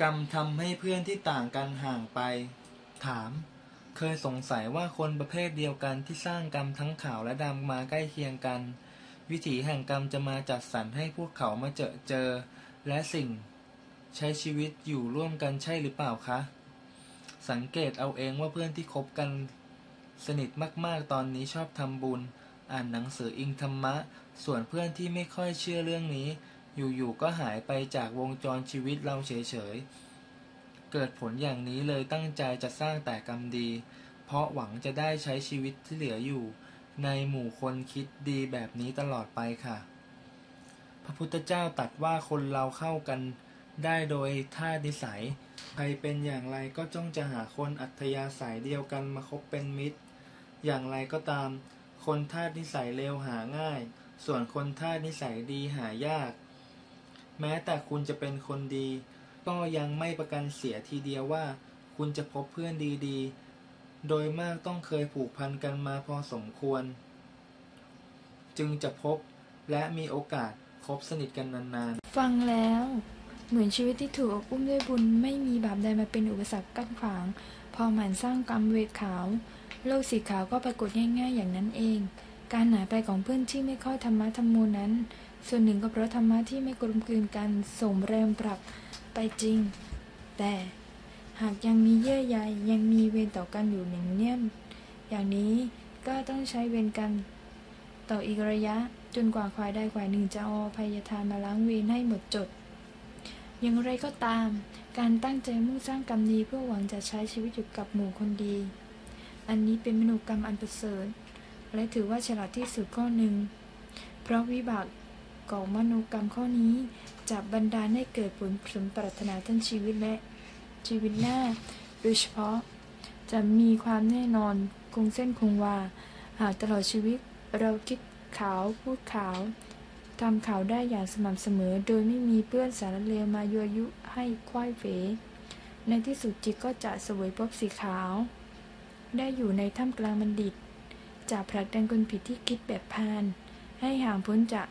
กรรมทำให้เพื่อนที่ต่างกันห่างไป ถาม เคยสงสัยว่าคนประเภทเดียวกันที่สร้างกรรมทั้งขาวและดำมาใกล้เคียงกัน วิถีแห่งกรรมจะมาจัดสรรให้พวกเขามาเจอเจอ และสิ่ง ใช้ชีวิตอยู่ร่วมกันใช่หรือเปล่าคะ สังเกตเอาเองว่าเพื่อนที่คบกัน สนิทมากๆตอนนี้ชอบทำบุญ อ่านหนังสืออิงธรรมะ ส่วนเพื่อนที่ไม่ค่อยเชื่อเรื่องนี้ อยู่ๆก็หายไปจากวงจรชีวิตเราเฉยๆ เกิดผลอย่างนี้เลยตั้งใจจะสร้างแต่กรรมดี เพราะหวังจะได้ใช้ชีวิตที่เหลืออยู่ ในหมู่คนคิดดีแบบนี้ตลอดไปค่ะ พระพุทธเจ้าตรัสว่าคนเราเข้ากันได้โดยท่านิสัย ใครเป็นอย่างไรก็จ้องจะหาคนอัธยาศัยเดียวกันมาคบเป็นมิตร อย่างไรก็ตาม คนท่านิสัยเลวหาง่าย ส่วนคนท่านิสัยดีหายาก แม้แต่คุณจะเป็นคนดี ก็ยังไม่ประกันเสียทีเดียวว่า คุณจะพบเพื่อนดีๆ โดยมากต้องเคยผูกพันกันมาพอสมควร จึงจะพบและมีโอกาสคบสนิทกันนานๆ ฟังแล้ว เหมือนชีวิตที่ถูกอบอุ้มด้วยบุญไม่มีบาปใดมาเป็นอุปสรรคกั้นขวาง พอหมันสร้างกรรมเวทขาว โลกสีขาวก็ปรากฏง่ายๆอย่างนั้นเอง การหายไปของเพื่อนที่ไม่ค่อยธรรมะธรรมโมนั้น ส่วนหนึ่งก็เพราะธรรมะที่ไม่กลมกลืนกันส่งแรงปรับไปจริง แต่หากยังมีเยื่อใยยังมีเวรต่อกันอยู่หนึ่งเนียนอย่างนี้ก็ต้องใช้เวรกัน ต่ออีกระยะจนกว่าควายใดควายหนึ่งจะเอาอภัยทานมาล้างเวรให้หมดจด อย่างไรก็ตาม การตั้งใจมุ่งสร้างกรรมดีเพื่อหวังจะใช้ชีวิตอยู่กับหมู่คนดี อันนี้เป็นมนุกรรมอันประเสริฐและถือว่าฉลาดที่สุดข้อหนึ่ง เพราะวิบาก ของมนุกรรมข้อนี้จะบันดาลให้เกิดผลสมปรารถนาทั้งชีวิตและชีวิตหน้า โดยเฉพาะจะมีความแน่นอนคงเส้นคงวาหากตลอดชีวิตเราคิดขาวพูดขาวทำข่าวได้อย่างสม่ำเสมอ โดยไม่มีเพื่อนสารเลวมายั่วยุให้ควายเฝในที่สุดจิตก็จะเสวยภพสีขาว ได้อยู่ในท่ามกลางบัณฑิตจะผลักดันคนผิดที่คิดแบบพาน ให้ห่างพ้นจาก